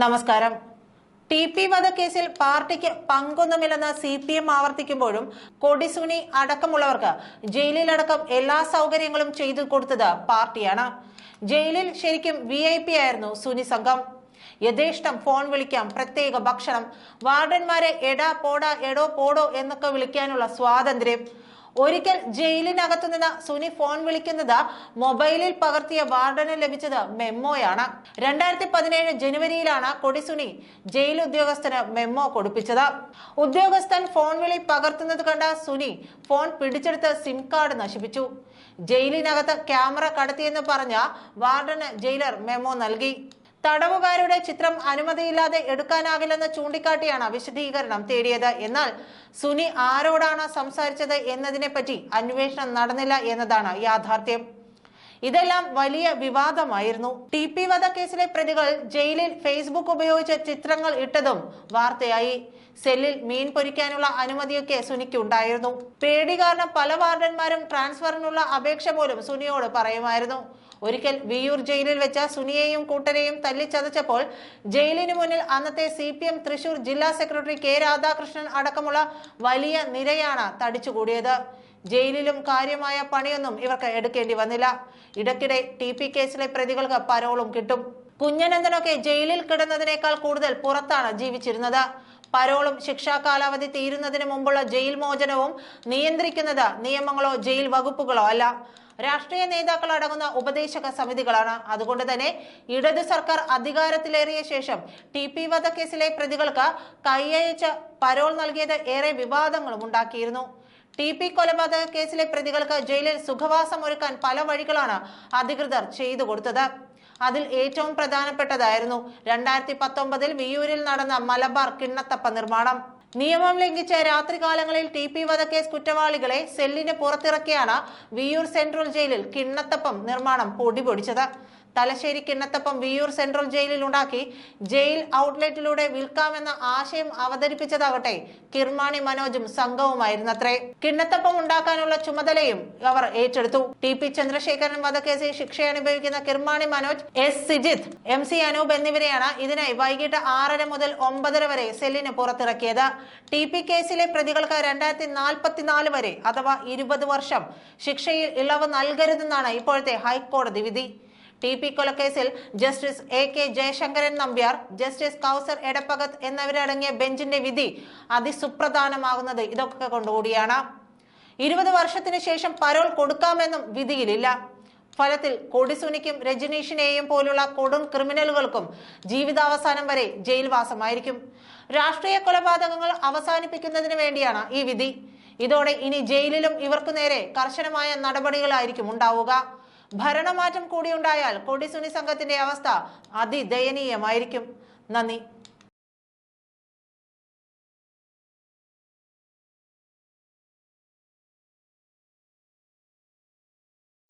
നമസ്കാരം. T P വധക്കേസിൽ പാർട്ടിക്ക് പങ്കൊന്നുമില്ലെന്ന് സി പി എം ആവർത്തിക്കുമ്പോഴും കൊടിസുനി അടക്കമുള്ളവർക്ക് ജയിലിലടക്കം എല്ലാ സൗകര്യങ്ങളും ചെയ്തു കൊടുത്തത് പാർട്ടിയാണ്. ജയിലിൽ ശരിക്കും വി ഐ പി ആയിരുന്നു സുനി സംഘം. യഥേഷ്ടം ഫോൺ വിളിക്കാം പ്രത്യേക ഭക്ഷണം വാർഡന്മാരെ എടാ പോടാ എടോ പോടോ എന്നൊക്കെ വിളിക്കാനുള്ള സ്വാതന്ത്ര്യം. ഒരിക്കൽ ജയിലിനകത്തു നിന്ന് സുനി ഫോൺ വിളിക്കുന്നത് മൊബൈലിൽ പകർത്തിയ വാർഡന് ലഭിച്ചത് മെമ്മോയാണ്. രണ്ടായിരത്തി പതിനേഴ് ജനുവരിയിലാണ് കൊടിസുനി ജയിൽ ഉദ്യോഗസ്ഥന് മെമ്മോ കൊടുപ്പിച്ചത്. ഉദ്യോഗസ്ഥൻ ഫോൺ വിളി പകർത്തുന്നത് കണ്ട സുനി ഫോൺ പിടിച്ചെടുത്ത് സിം കാർഡ് നശിപ്പിച്ചു. ജയിലിനകത്ത് ക്യാമറ കടത്തിയെന്ന് പറഞ്ഞ വാർഡന് ജയിലർ മെമ്മോ നൽകി. തടവുകാരുടെ ചിത്രം അനുമതിയില്ലാതെ എടുക്കാനാകില്ലെന്ന് ചൂണ്ടിക്കാട്ടിയാണ് വിശദീകരണം തേടിയത്. എന്നാൽ സുനി ആരോടാണ് സംസാരിച്ചത് എന്നതിനെ പറ്റി അന്വേഷണം നടന്നില്ല എന്നതാണ് യാഥാർത്ഥ്യം. ഇതെല്ലാം വലിയ വിവാദമായിരുന്നു. ടി പി വധക്കേസിലെ പ്രതികൾ ജയിലിൽ ഫേസ്ബുക്ക് ഉപയോഗിച്ച് ചിത്രങ്ങൾ ഇട്ടതും വാർത്തയായി. സെല്ലിൽ മീൻ പൊരിക്കാനുള്ള അനുമതിയൊക്കെ സുനിക്ക് ഉണ്ടായിരുന്നു. പേടി കാരണം പല വാർഡന്മാരും ട്രാൻസ്ഫറിനുള്ള അപേക്ഷ പോലും സുനിയോട് പറയുമായിരുന്നു. ഒരിക്കൽ വിയൂർ ജയിലിൽ വെച്ച സുനിയെയും കൂട്ടരെയും തല്ലിച്ചതച്ചപ്പോൾ ജയിലിന് മുന്നിൽ അന്നത്തെ സി പി എം തൃശൂർ ജില്ലാ സെക്രട്ടറി കെ രാധാകൃഷ്ണൻ അടക്കമുള്ള വലിയ നിരയാണ് തടിച്ചുകൂടിയത്. ജയിലിലും കാര്യമായ പണിയൊന്നും ഇവർക്ക് എടുക്കേണ്ടി വന്നില്ല. ഇടയ്ക്കിടെ ടി പി കേസിലെ പ്രതികൾക്ക് പരോളും കിട്ടും. കുഞ്ഞനന്ദനൊക്കെ ജയിലിൽ കിടന്നതിനേക്കാൾ കൂടുതൽ പുറത്താണ് ജീവിച്ചിരുന്നത്. പരോളും ശിക്ഷാ കാലാവധി തീരുന്നതിന് മുമ്പുള്ള ജയിൽ മോചനവും നിയന്ത്രിക്കുന്നത് നിയമങ്ങളോ ജയിൽ വകുപ്പുകളോ അല്ല. രാഷ്ട്രീയ നേതാക്കൾ അടങ്ങുന്ന ഉപദേശക സമിതികളാണ്. അതുകൊണ്ട് തന്നെ ഇടത് സർക്കാർ അധികാരത്തിലേറിയ ശേഷം ടി പി വധക്കേസിലെ പ്രതികൾക്ക് കൈയയച്ച് പരോൾ നൽകിയത് ഏറെ വിവാദങ്ങളും ഉണ്ടാക്കിയിരുന്നു. ടി പി കൊലപാതക കേസിലെ പ്രതികൾക്ക് ജയിലിൽ സുഖവാസം ഒരുക്കാൻ പല വഴികളാണ് അധികൃതർ ചെയ്തു കൊടുത്തത്. അതിൽ ഏറ്റവും പ്രധാനപ്പെട്ടതായിരുന്നു രണ്ടായിരത്തി പത്തൊമ്പതിൽ വിയൂരിൽ നടന്ന മലബാർ കിണ്ണത്തപ്പ നിർമ്മാണം. നിയമം ലംഘിച്ച രാത്രികാലങ്ങളിൽ ടി പി വധക്കേസ് കുറ്റവാളികളെ സെല്ലിന് പുറത്തിറക്കിയാണ് വിയൂർ സെൻട്രൽ ജയിലിൽ കിണ്ണത്തപ്പം നിർമ്മാണം പൊടിപൊടിച്ചത്. തലശ്ശേരി കിണ്ണത്തപ്പം വിയൂർ സെൻട്രൽ ജയിലിൽ ഉണ്ടാക്കി ജയിൽ ഔട്ട്ലെറ്റിലൂടെ വിൽക്കാമെന്ന ആശയം അവതരിപ്പിച്ചതാകട്ടെ കിർമാണി മനോജും സംഘവുമായിരുന്നത്രേ. കിണ്ണത്തപ്പം ഉണ്ടാക്കാനുള്ള ചുമതലയും അവർ ഏറ്റെടുത്തു. ടി പി ചന്ദ്രശേഖരൻ വധക്കേസിൽ ശിക്ഷ അനുഭവിക്കുന്ന Kirmani Manoj S Sijith M C Anoop എന്നിവരെയാണ് ഇതിനായി വൈകിട്ട് ആറര മുതൽ ഒമ്പതര വരെ സെല്ലിന് പുറത്തിറക്കിയത്. ടി പി കേസിലെ പ്രതികൾക്ക് രണ്ടായിരത്തി നാൽപ്പത്തിനാല് വരെ അഥവാ ഇരുപത് വർഷം ശിക്ഷയിൽ ഇളവ് നൽകരുതെന്നാണ് ഇപ്പോഴത്തെ ഹൈക്കോടതി വിധി. T P കൊലക്കേസിൽ justice A K Jayasankaran Nambiar justice Kauser Edappagath എന്നിവരടങ്ങിയ ബെഞ്ചിന്റെ വിധി അതിസുപ്രധാനമാകുന്നത് ഇതൊക്കെ കൊണ്ടുകൂടിയാണ് ഇരുപത് വർഷത്തിന് ശേഷം പരോൾ കൊടുക്കാമെന്നും വിധിയിലില്ല. ഫലത്തിൽ കൊടിസുനിക്കും രജനീഷിനെയും പോലുള്ള കൊടും ക്രിമിനലുകൾക്കും ജീവിതാവസാനം വരെ ജയിൽവാസമായിരിക്കും. രാഷ്ട്രീയ കൊലപാതകങ്ങൾ അവസാനിപ്പിക്കുന്നതിന് വേണ്ടിയാണ് ഈ വിധി. ഇതോടെ ഇനി ജയിലിലും ഇവർക്കു നേരെ കർശനമായ നടപടികളായിരിക്കും ഉണ്ടാവുക. ഭരണമാറ്റം കൂടിയുണ്ടായാൽ കൊടിസുനി സംഘത്തിന്റെ അവസ്ഥ അതിദയനീയമായിരിക്കും. നന്ദി.